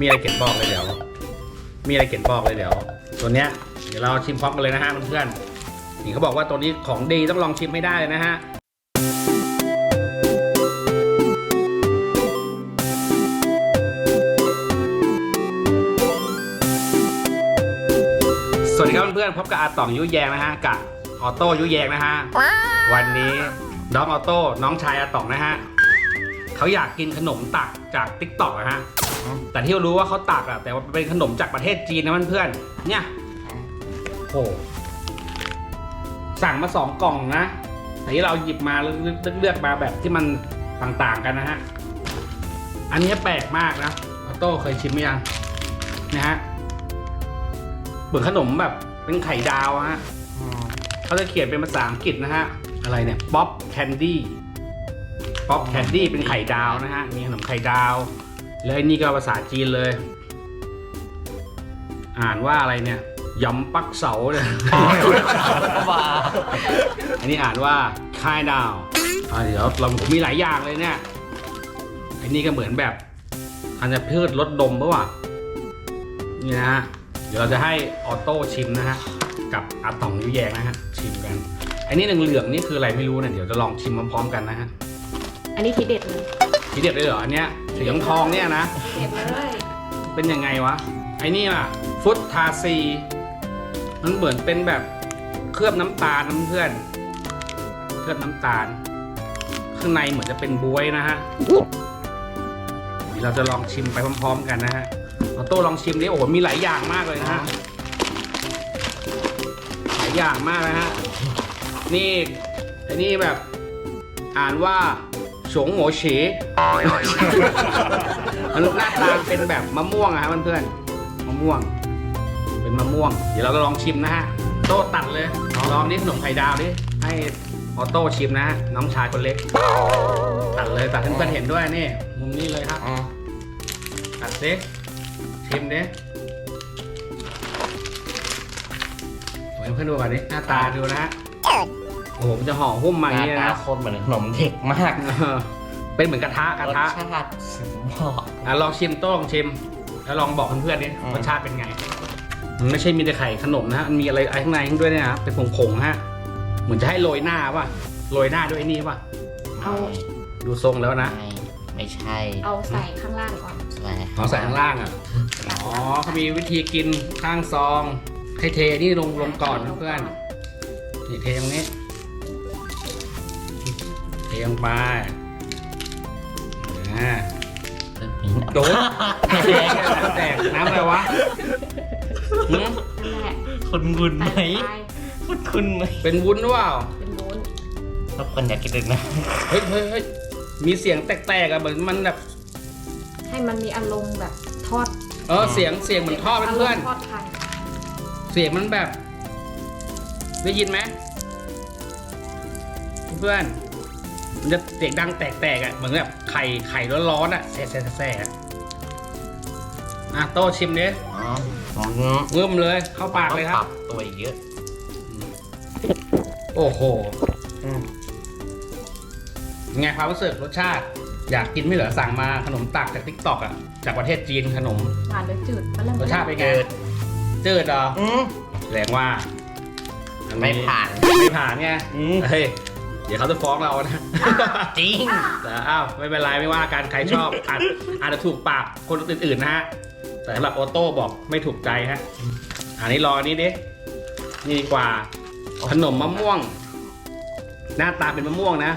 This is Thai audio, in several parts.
มีอะไรเก็บบอกเลยเดี๋ยว มีอะไรเก็บบอกเลยเดี๋ยว ตัวเนี้ย เดี๋ยวเราชิมพร้อมกันเลยนะฮะเพื่อนๆนี่เขาบอกว่าตัวนี้ของดีต้องลองชิมไม่ได้เลยนะฮะสวัสดีครับเพื่อนๆพบกับอาต่องยุแยงนะฮะกับออโต้ยุแยงนะฮะวันนี้น้องออโต้น้องชายอาต่องนะฮะ เขาอยากกินขนมตักจากติ๊กต็อกนะฮะ แต่ที่รู้ว่าเขาตักอะแต่ว่าเป็นขนมจากประเทศจีนนะเพื่อนๆเนี่ยโอ้สั่งมาสองกล่องนะแต่ที่เราหยิบมาเลือกเลือกมาแบบที่มันต่างๆกันนะฮะ อันนี้แปลกมากนะออโต้เคยชิมไหมยังนะฮะเหมือนขนมแบบเป็นไข่ดาวอะฮะเขาจะเขียนเป็นภาษาอังกฤษนะฮะ อะไรเนี่ย ป๊อปแคนดี้ ป๊อปแคนดี้เป็นไข่ดาวนะฮะ มีขนมไข่ดาว แล้วไอ้นี่ก็ภาษาจีนเลย อ่านว่าอะไรเนี่ยยำปักเสาเนี่ยว้าอันนี้อ่านว่าคายดาวอ่าเดี๋ยวเราผมมีหลายอย่างเลยเนี่ยไอ้นี่ก็เหมือนแบบอันจะพืชลดดมปะวะนี่นะฮะ เดี๋ยวเราจะให้ออโต้ชิมนะฮะ กับอาตองนิ้วแยงนะฮะ ชิมกันไอ้นี่เหลืองๆนี่คืออะไรไม่รู้เนี่ยเดี๋ยวจะลองชิมพร้อมๆกันนะฮะ อันนี้ทีเด็ดเลยทีเด็ดเลยเหรออันเนี้ยสีทองๆเนี่ยนะ เด็ดเลยเป็นยังไงวะ ไอ้นี่ล่ะฟุตทาซี มันเหมือนเป็นแบบเคลือบน้ำตาลนะเพื่อน เคลือบน้ำตาล ข้างในเหมือนจะเป็นบวยนะฮะเดี๋ยวเราจะลองชิมไปพร้อม ๆ กันนะฮะเอาโต้ลองชิมดิโอ้โหมีหลายอย่างมากเลยนะฮะหลายอย่างมากนะฮะนี่ไอ้นี่แบบอ่านว่า ฉงโหฉีมันหน้าตาเป็นแบบมะม่วงอะครับเพื่อนๆมะม่วง เป็นมะม่วง เดี๋ยวเราจะลองชิมนะฮะโต้ตัดเลยลองนี่ขนมไข่ดาวดิให้ออโต้ชิมนะฮะน้องชายคนเล็ก ตัดเลยตัดให้เพื่อนๆเห็นด้วยนี่มุมนี้เลยครับตัดสิชิมดิให้เพื่อนดูก่อนดิหน้าตาดูนะฮะ โอ้โหมันจะห่อหุ้มมาหอย่างน้านี้ตานะคนเหมือนขนมเด็กมากเออเป็นเหมือนกระทะกระรสทะชาติบอกอะลองชิมโต้ลองชิม แล้วลองบอกเพื่อนๆดิอืม รสชาติเป็นไง มันไม่ใช่มีแต่ไข่ขนมนะมันมีอะไรข้างในด้วยเนี่ยนะเป็นผงๆฮะ เหมือนจะให้โรยหน้าป่ะโรยหน้าด้วยไอ้นี่ป่ะ เอา ดูทรงแล้วนะไม่ไม่ใช่เอาใส่ข้างล่างก่อนใช่ของใส่ข้างล่างอะ อ๋อเขามีวิธีกินข้างซอง ให้เทนี่ลงลงก่อนเพื่อนๆนี่เทตรงนี้เท ลงไปอ่าโดนแตกแตกน้ำอะไรวะหืมนั่นแหละคุณบุญไหมใส่ไปคุณคุณไหมเป็นวุ้นหรือเปล่า เป็นวุ้นทุกคนอยากกินเลยนะ เฮ้ยเฮ้ยเฮ้ยมีเสียงแตกๆอะเหมือนมันแบบ ให้มันมีอารมณ์แบบทอดเออ เสียง เสียงเหมือนท่อเป็นเพื่อนารมณ์ทอดไข่เสียงมันแบบ ได้ยินไหม เพื่อน มันจะเสียงดังแตกๆอะเหมือนแบบไข่ไข่ร้อนๆอะแซ่แซ่แซ่อะอะโต้ชิมดิอ๋อผมงืมเลย เข้าปากเลยคปรัรับบ ตัวอีกเยอะ โอ้โหอืมไงความรู้สึกรสชาติ อยากกินไม่เหรอสั่งมาขนมตักจากทิกตอกอะจากประเทศจีนขนม หวานหรือจืดมันเริ่มรสชาติเป็นไงจืดเหรออืมแสดงว่าอัไม่ผ่าน ไม่ผ่านไงอืม เฮ้ยเดี๋ยวเขาจะฟ้องเรานะ จริงแต่อ้าวไม่เป็นไรไม่ว่ากันใครชอบอาจอาจจะถูกปากคนอื่นๆนะฮะ แต่สำหรับโอโต้บอกไม่ถูกใจฮะ อันนี้รออันนี้ดิ นี่ดีกว่าขนมมะม่วง หน้าตาเป็นมะม่วงนะ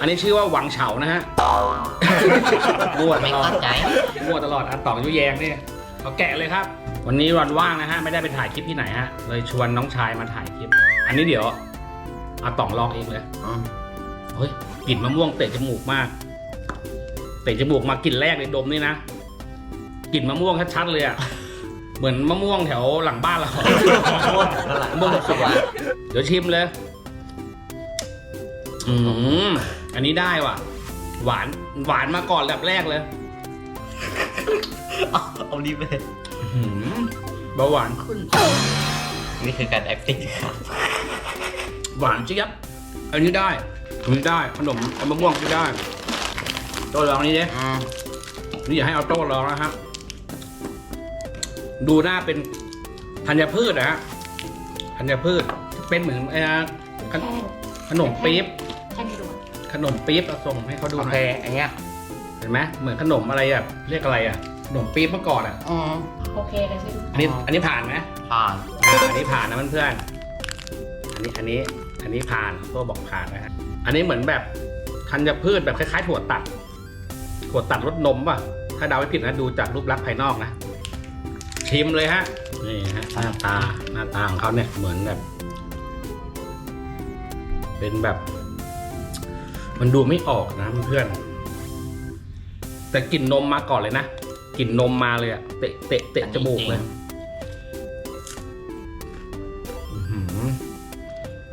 อันนี้ชื่อว่าหวังเฉานะฮะมั่วตไม่ลอดเข้าใจ มั่วตลอดอันต่องยุแยงเนี่ยเอาแกะเลยครับ วันนี้วันว่างนะฮะ ไม่ได้ไปถ่ายคลิปที่ไหนฮะ เลยชวนน้องชายมาถ่ายคลิป อันนี้เดี๋ยว อาต่องลองเองเลยอืมเฮ้ยกลิ่นมะม่วงเตะจมูกมาก เตะจมูกมากลิ่นแรกเลยดมนี่นะกลิ่นมะม่วงชัดๆเลยอะ เหมือนมะม่วงแถวหลังบ้านเรามะม่วงสุกอะเดี๋ยวชิมเลย อืมอันนี้ได้ว่ะ หวานหวานมาก่อนแบบแรกเลยเอาเอารีบเลยอื้อหือเบาหวานขึ้น นี่คือการ acting ครับ หวานเจี๊ยบอันนี้ได้อันนี้ได้ขนมมะม่วงก็ได้ตัวลองนี้ดิอืมนี่อยากให้ออโต้ลองนะครับ ดูหน้าเป็นธัญพืชนะฮะธัญพืชเป็นเหมือนไอ้นะขนแห้งขนมปี๊บแห้งด่วนขนมปี๊บเอาส่งให้เขาดูโอหน่เคอยอันเนี้ยเห็นไหมเหมือนขนมอะไรอะเรียกอะไรอะขนมปี๊บเมื่อก่อนอะอืมโอเคเลยใช่ไหมอันนี้อันนี้ผ่านไหมผ่านอ่าอันนี้ผ่านนะเพื่อนๆอันนี้อันนี้ อันนี้ผ่านตัวบอกผ่านนะฮะอันนี้เหมือนแบบธัญพืชแบบคล้ายๆถั่วตัดถั่วตัดรสนมป่ะ ถ้าเดาไม่ผิดนะดูจากรูปลักษณ์ภายนอกนะชิมเลยฮะนี่ฮะหน้าตาหน้าตาของเขาเนี่ยเหมือนแบบ เป็นแบบ มันดูไม่ออกนะเพื่อนแต่กลิ่นนมมาก่อนเลยนะกลิ่นนมมาเลยอะเตะเตะเตะจมูกเลย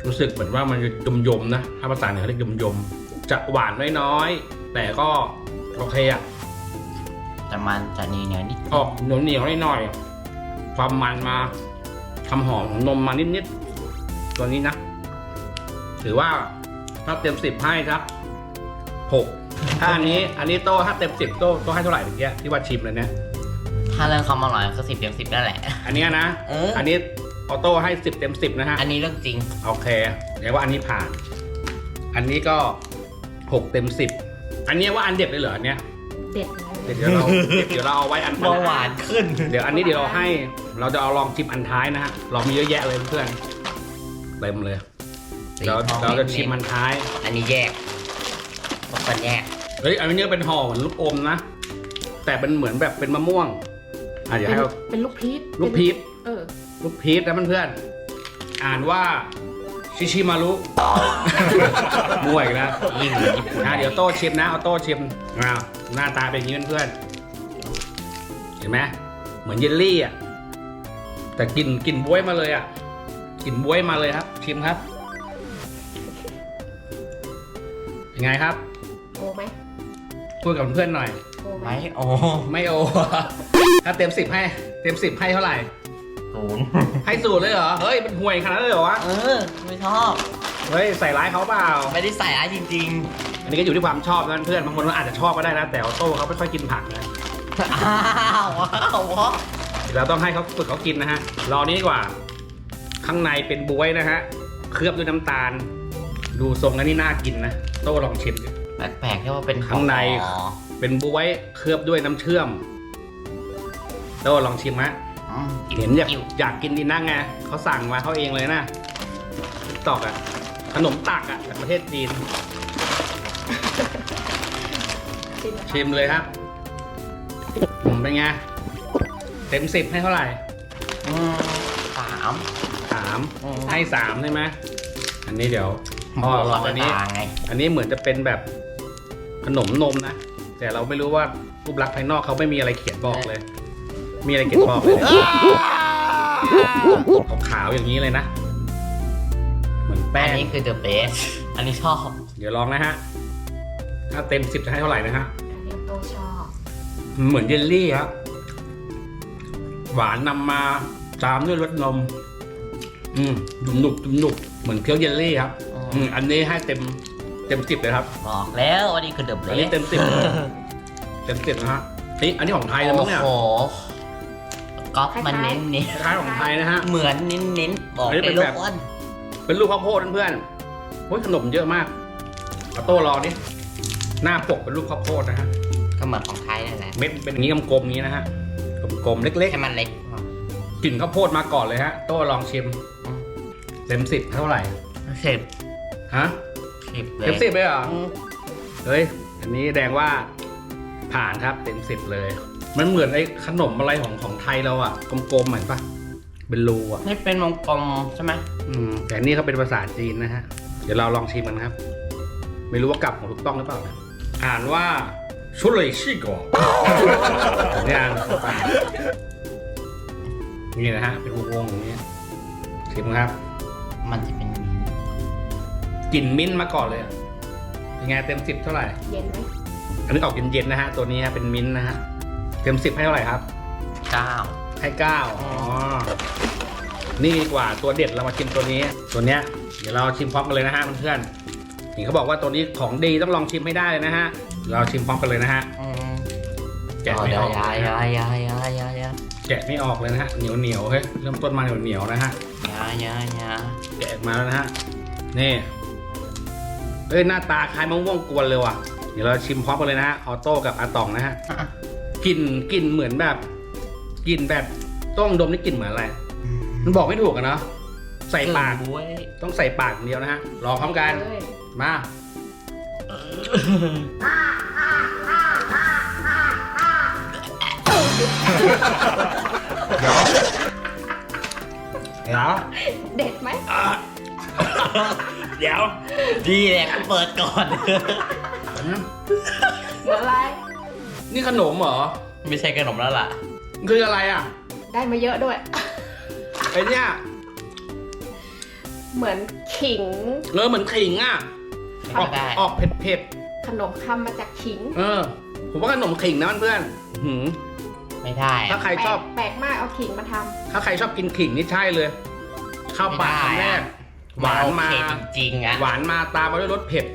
รู้สึกเหมือนว่ามันจะยมยมๆนะถ้าภาษาเหนือเรียกยมยมๆจะหวานน้อยๆแต่ก็โอเคอะแต่มันจะเหนียวเหนียวนิดออกเหนียวเหนียวๆหน่อยๆความมันมาความหอมของนมมานิดๆตัวนี้นะ ถือว่าถ้าเต็มสิบให้ครับหกถ้าอันนี้ อันนี้โต้ถ้าเต็มสิบโต้โต้ให้เท่าไหร่ถึงเนี้ยที่ว่าชิมเลยเนี่ยถ้าเรื่องความอร่อยก็สิบเต็มสิบนั่นแหละ อันเนี้ยนะเอออัอันนี้ ออโต้ให้สิบเต็มสิบนะฮะ อันนี้เรื่องจริง โอเคเดี๋ยวว่าอันนี้ผ่าน อันนี้ก็หกเต็มสิบอันนี้ว่าอันเด็ดเลยเหรออันเนี้ยเด็ดเลยเดี๋ยวเราเดี๋ยวเราเอาไว้อันเบาหวานขึ้น เดี๋ยวอันนี้เดี๋ยวเราให้ เราจะเอาลองชิมอันท้ายนะฮะ เรามีเยอะแยะเลยเพื่อนเต็มเลยสีเราทองเราจะเน้นๆชิมอันท้าย อันนี้แยกพวกมันแยก เฮ้ย อันนี้เป็นห่อเหมือนลูกอมนะ แต่เป็นเหมือนแบบเป็นมะม่วงอะเดี๋ยวเป็นให้เราเป็นลูกพีชลูกพีช เออ ลูกพีชนะเพื่อนๆอ่านว่าชิชิมารุมั่วอีกแล้วยิ่งเหมือนญี่ปุ่นนะเดี๋ยวโต้ชิมนะเอาโต้ชิมอ้าวหน้าตาเป็นอย่างนี้เพื่อนๆเห็นไหมเหมือนเยลลี่อะแต่กลิ่นกลิ่นบ๊วยมาเลยอะกลิ่นบ๊วยมาเลยครับ ชิมครับยังไงครับโอไหมพูดกับเพื่อนหน่อย โอไหมไม่โอ้ไม่โอ ถ้าเต็มสิบให้ เต็มสิบให้เท่าไหร่ ศูนย์ให้สูตรเลยเหรอ เฮ้ย มันห่วยขนาดนั้นเลยเหรอวะ เออ ไม่ชอบ เฮ้ย ใส่ร้ายเขาเปล่า ไม่ได้ใส่อะไรจริงอันนี้ก็อยู่ที่ความชอบนะเพื่อน บางคนก็อาจจะชอบก็ได้นะ แต่ออโต้เขาไม่ค่อยกินผักนะ ๆ อ้าวว้าวว้าวเราต้องให้เขาฝึกเขากินนะฮะ รอนี้ดีกว่า ข้างในเป็นบวยนะฮะ เคลือบด้วยน้ำตาล ดูทรงแล้วนี่น่ากินนะ โต้ลองชิมดิ แปลกๆที่ว่าเป็นข้างใน อ๋อเป็นบวยเคลือบด้วยน้ำเชื่อม โต้ลองชิมฮะอืม เห็นอยากอิ่วอยากกินดีนักไงเขาสั่งมาเขาเองเลยนะตอกอะขนมตักอะจากประเทศจีน ชิมนะคะชิมเลยครับอืมเป็นไง เต็มสิบให้เท่าไหร่อืมสามสามอืมให้สามใช่ไหมอันนี้เดี๋ยวพ่อเราอันนี้ต่างไงอันนี้เหมือนจะเป็นแบบขนมนมนะ แต่เราไม่รู้ว่ารูปลักษณ์ภายนอกเขาไม่มีอะไรเขียนบอกเลย มีอะไรเขียนบอกเลยขาวๆอย่างนี้เลยนะ เหมือนแป้อันง นี้คือ the best อันนี้ชอบเดี๋ยวลองนะฮะ ถ้าเต็มสิบจะให้เท่าไหร่นะฮะอันนี้โตชอบเหมือนเยลลี่ครับหวานนำมาตามด้วยรสนม อืมดุมหนุบดุมหนุบเหมือนเคี้ยวเยลลี่ครับอืมอันนี้ให้เต็มเต็มสิบเลยครับ บอกแล้วอันนี้คือ the อันนี้ best เต็มสิบเต็มสิบนะฮะนี่อันนี้ของไทยแล้วมั้งเนี่ยโอ้โห ก๊อปมันเน้นเน้นคล้ายของไทยนะฮะ เหมือนเน้นเน้นๆบอกอันนี้ไปเป็นลูแบกบอ้วนเป็นลูกข้าวโพดเพื่อนๆโอ้ยขนมเยอะมากเอาโต้รอดิหน้าปกเป็นลูกข้าวโพดนะฮะ ก็เหมือนของไทยนั่นแหละเม็ดเป็นอย่างนี้กลมๆอย่างนี้นะฮะ กลมๆเล็กแค่มันเล็กๆกลิ่นข้าวโพดมาก่อนเลยฮะ โต้ลองชิมอืมเต็มสิบเท่าไหร่สิบฮะสิบเลยเต็มสิบเลยเหรออืมเฮ้ย อันนี้แดงว่าผ่านครับเต็มสิบเลย มันเหมือนไอ้ขนมอะไรของของไทยเราอะกลมๆเหมือนปะเป็นรูอะนี่เป็นวงกลมใช่ไหมอืมแต่นี่เขาเป็นภาษาจีนนะฮะ เดี๋ยวเราลองชิมกันครับ ไม่รู้ว่ากลับของถูกต้องหรือเปล่านะอ่านว่าชุเลยชิโกะนี่อ่านป่านี่นะฮะ เป็นวงๆอย่างนี้ชิมครับ มันจะเป็นกลิ่นมิ้นท์มาก่อนเลยอะเป็นไงเต็มสิบเท่าไหร่ เย็นไหม อันนี้ออกเย็นๆนะฮะ ตัวนี้ฮะเป็นมิ้นท์นะฮะ เต็มสิบให้เท่าไหร่ครับ เก้าให้เก้าอ๋อ นี่ดีกว่าตัวเด็ดเรามาชิมตัวนี้ ตัวเนี้ย เดี๋ยวเราชิมพร้อมกันเลยนะฮะเพื่อนๆนี่เขาบอกว่าตัวนี้ของดีต้องลองชิมให้ได้เลยนะฮะ เราชิมพร้อมกันเลยนะฮะอืมแกะอ๋อไม่เดี๋ยอวอกยายายายายายาแกะไม่ออกเลยนะฮะ เหนียวเหนียวๆเฮ้ย เริ่มต้นมาเหนียวเหนียวๆนะฮะ ยายายาแกะออกมาแล้วนะฮะ นี่ เอ้ยหน้าตาคล้ายมะม่วงกวนเลยว่ะ เดี๋ยวเราชิมพร้อมกันเลยนะฮะ ออโต้กับอาตองนะฮะอะ กลิ่นกลิ่นเหมือนแบบกลิ่นแบบต้องดมนี่กลิ่นเหมือนอะไร มันบอกไม่ถูกอะเนาะใส่ปากบ้วยต้องใส่ปากอย่างเดียวนะฮะรอพร้อมกันเลยมาเดี๋ยวเดี๋ยวเด็ดไหมอะเดี๋ยวดีแหละกูเปิดก่อน เหมือนอะไร นี่ขนมเหรอ ไม่ใช่ขนมแล้วล่ะมันคืออะไรอะ ได้มาเยอะด้วย ไอเนี้ยเหมือนขิง เออเหมือนขิงอะออกได้ ออกเผ็ดเผ็ดขนมคำมาจากขิง ๆเออ ผมว่าขนมขิงนะเพื่อนๆหืมไม่ได้ถ้าอะ ใครชอบแปลกมากเอาขิงมาทถ้าใครชอบกินขิงนี่ใช่เลย เข้าปากคำแรก หวานมาโอเคจริงๆอะหวานมาตามมาด้วยรสเผ็ด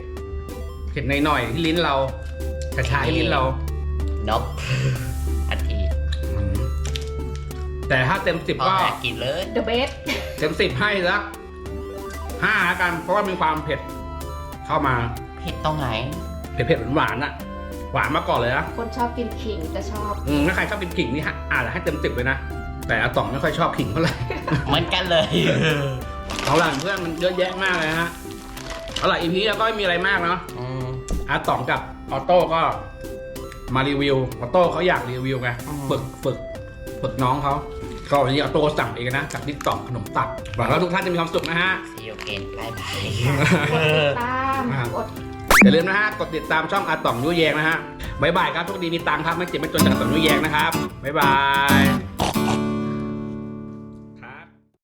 เผ็ดหน่อยๆที่ลิ้นเรากระชายที่ลิ้นเรา นกอาทิตย์แต่ถ้าเต็มสิบก็ก็หากินเลยำ The Best เต็มสิบให้สักห้าละกันเพราะว่ามีความเผ็ด เข้ามาผิดตรงไหน เผ็ดๆหวานๆอะหวานมาก่อนเลยนะคนชอบกินขิงจะชอบ อืมถ้าใครชอบกินขิงนี่ฮะอาจจะให้เต็มสิบเลยนะ แต่อาต่องไม่ค่อยชอบขิงเท่าไหร่ เหมือนกันเลย เอาล่ะเพื่อนมันเยอะแยะมากเลยนะฮะเอาล่ะอีพีแล้วก็ไม่มีอะไรมากเนาะอืมอาต่องกับออโต้ก็ มารีวิวออโต้เขาอยากรีวิวไงอืมฝึกฝึกฝึกน้องเขาก็วันนี้ออโต้สั่งเองนะจากทิกตอกขนมตักหวังว่าทุกท่านจะมีความสุขนะฮะซีโอเกนบายบายกดติดตามอ่ากดอย่าลืมนะฮะกดติดตามช่องอาต่องยุ้ยแยงนะฮะบ๊ายบายครับโชคดีมีตังค์ครับไม่เจ็บไม่จนจากอาต่องยุ้ยแยงนะครับบ๊ายบาย